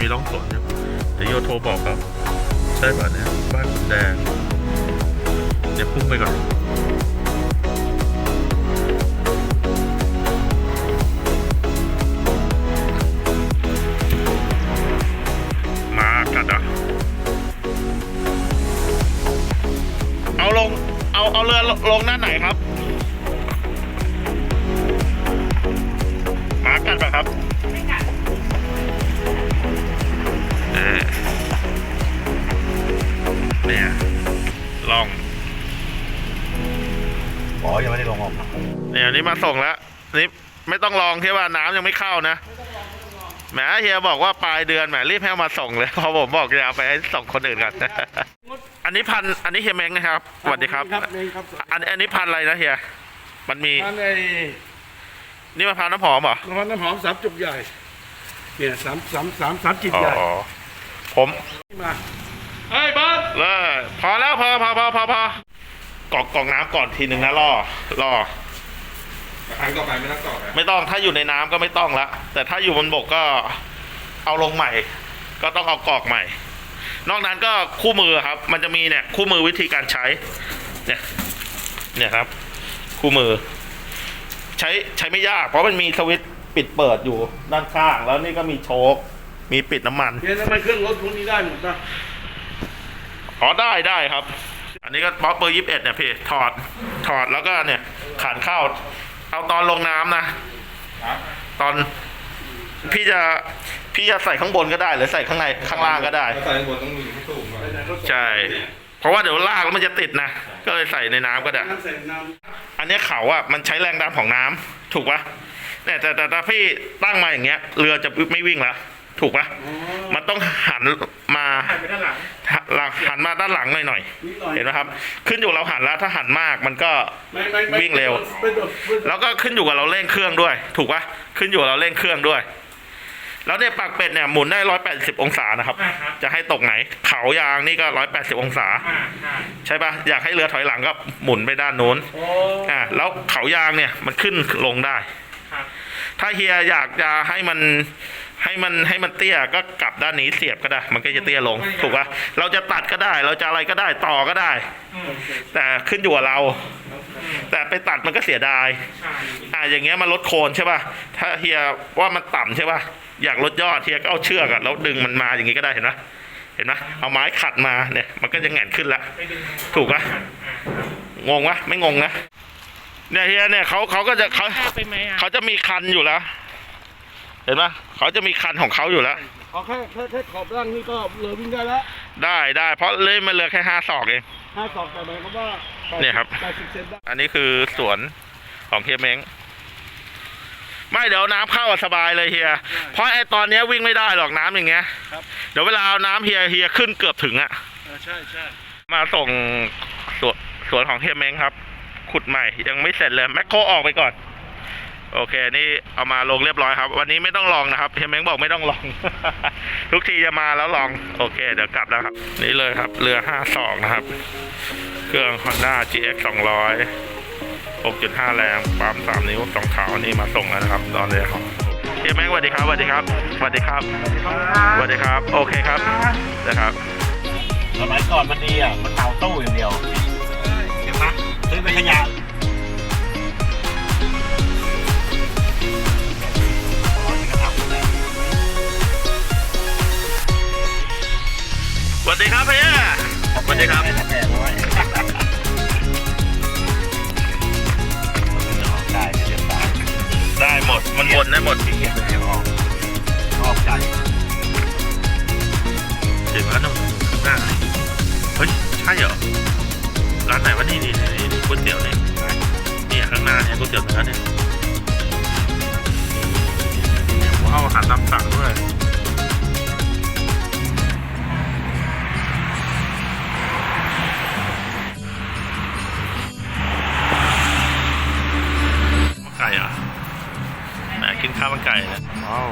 มีร่องฝนอยู่เดี๋ยวโยโทรบอกครับ ใช่ป่ะเนี่ยบ้านแดง เดี๋ยวพุ่งไปก่อนมากันนะเอาลง เอา เอาเรือลงหน้าไหนครับ เนี่ยนี่มาส่งแล้วนี่ไม่ต้องลองที่ว่าน้ำยังไม่เข้านะแหมเฮียบอกว่าปลายเดือนแหมรีบให้เอามาส่งเลยเพราะผมบอกจะเอาไปให้ส่งคนอื่นกันอันนี้พันอันนี้เฮียเม้งนะครับสวัสดีครับครับเองครับอันอันนี้พันอะไรนะเฮียมันมีทานไอ้นี่มะพร้าวน้ำหอมเหรอน้ำมันน้ำหอมสามจุกใหญ่เนี่ยสามสามสามสามจิบอ๋ใหญ่อผมที่มาเฮ้ยบอสเลยพอแล้วพอพอพอพอพอ กรอกกรอกน้ำก่อนทีหนึ่งนะล่อล่อ ครั้งต่อไปไม่ต้องต่อนะไม่ต้องถ้าอยู่ในน้ำก็ไม่ต้องละแต่ถ้าอยู่บนบกก็เอาลงใหม่ ก็ต้องเอากรอกใหม่ นอกนั้นก็คู่มือครับ มันจะมีเนี่ยคู่มือวิธีการใช้ เนี่ย เนี่ยครับ คู่มือ ใช้ใช้ไม่ยาก เพราะมันมีสวิตช์ปิดเปิดอยู่ด้านข้าง แล้วนี่ก็มีโชคมีปิดน้ำมัน เนี่ยทำไมเครื่องรถพวกนี้ได้หมดนะ อ๋อได้ได้ครับ อันนี้ก็บล็อกเบอร์ยี่สิบเอ็ดเนี่ยพี่ถอดถอดแล้วก็เนี่ยขานเข้า เอาตอนลงน้ำนะ ตอนพี่จะพี่จะใส่ข้างบนก็ได้ หรือใส่ข้างในข้างล่างก็ได้ถ้าใส่ข้างบนต้องมีที่สูงก่อนไปไหนรถใช่เพราะว่าเดี๋ยวลากแล้วมันจะติดนะก็เลยใส่ในน้ำก็ได้น้ำใส่น้อันเนี้ยเขาอะมันใช้แรงดันของน้ำถูกปะเนี่ยแต่แต่แต่ถ้าพี่ตั้งมาอย่างเงี้ย เรือจะไม่วิ่งละถูกปะำอ๋อมันต้องหันมาไปด้าน หลังหลังหันมาด้านหลังหน่อยหน่อยๆนิดหน่อยเห็นไหมครับ ขึ้นอยู่เราหันแล้วถ้าหันมากมันก็ไม่ไม่ไม่วิ่งเร็วไม่โดดไม่โดดแล้วก็ขึ้นอยู่กับเราเร่งเครื่องด้วย ถูกปะขึ้นอยู่กับเราเร่งเครื่องด้วย แล้วเนี่ยปากเป็ดเนี่ยหมุนได้ร้อยแปดสิบองศานะครับ จะให้ตกไหน เขายางนี่ก็ร้อยแปดสิบองศา ใช่ปะอยากให้เรือถอยหลังก็หมุนไปด้านนู้นโอ้อ่าแล้วเขายางเนี่ยมันขึ้นลงได้ถ้าเฮียอยากจะให้มัน ให้มันให้มันเตี้ยก็กลับด้านนี้เสียบก็ได้ มันก็จะเตี้ยลงถูกปะเราจะตัดก็ได้ เราจะอะไรก็ได้ต่อก็ได้ แต่ขึ้นอยู่กับเรา แต่ไปตัดมันก็เสียดายอ่าอย่างเงี้ยมันลดโคนใช่ป่ะถ้าเฮียว่ามันต่ำใช่ป่ะอยากลดยอดเฮียก็เอาเชือกอะแล้วดึงมันมาอย่างงี้ก็ได้เห็นไหมเห็นไหมเอาไม้ขัดมาเนี่ย มันก็จะแหงนขึ้นละถูกปะงงปะไม่งงนะเนี่ยเฮียเนี่ยเขาเขาก็จะเขาไปไหมอะเขาจะมีคันอยู่แล้ว เห็นปะเขาจะมีคันของเขาอยู่แล้ว เอาแค่แค่แค่ขอบร่างนี่ก็เรือวิ่งได้แล้วได้ได้เพราะเลยมันเหลือแค่ห้าศอกเอง ห้าสองแต่หมายความว่าเนี่ยครับ แปดสิบเซนได้อันนี้คือสวนของเฮียเม้งไม่เดี๋ยวน้ำเข้าอะสบายเลยเฮีย เพราะไอตอนเนี้ยวิ่งไม่ได้หรอกน้ำอย่างเงี้ยครับเดี๋ยวเวลาเอาน้ำเฮียเฮียขึ้นเกือบถึงอะ เออใช่ใช่มาส่งสวนสวนของเฮียเม้งครับ ขุดใหม่ยังไม่เสร็จเลยแมคโครออกไปก่อน โอเค นี่เอามาลงเรียบร้อยครับ วันนี้ไม่ต้องลองนะครับเฮียเม้งบอกไม่ต้องลอง ทุกทีจะมาแล้วลอง โอเค เดี๋ยวกลับแล้วครับ นี่เลยครับ เรือห้าสองนะครับ เครื่อง Honda GX 200 6.5 แรงปั๊ม3 นิ้วสองขาวนี่มาส่งแล้วนะครับตอนนี้ครับเฮียแม็กสวัสดีครับสวัสดีครับสวัสดีครับสวัสดีครับ โอเคครับนะครับสมัยก่อนมันดีอะมันเตาตู้อย่างเดียวเห็นไหมซื้อไปขยะ สวัสดีครับได้เสียตายได้หมด มันวนได้หมดเกียดเลยออกออกใจถึงแล้วนู่นข้างหน้าเฮ้ย ใช่เหรอ ร้านไหนวะนี่นี่นี่นี่ก๋วยเตี๋ยวเนี่ยเนี่ยข้างหน้าเนี่ยก๋วยเตี๋ยวเนื้อเนี่ยเนี่ยว้าวอาหารตามสั่งด้วยาว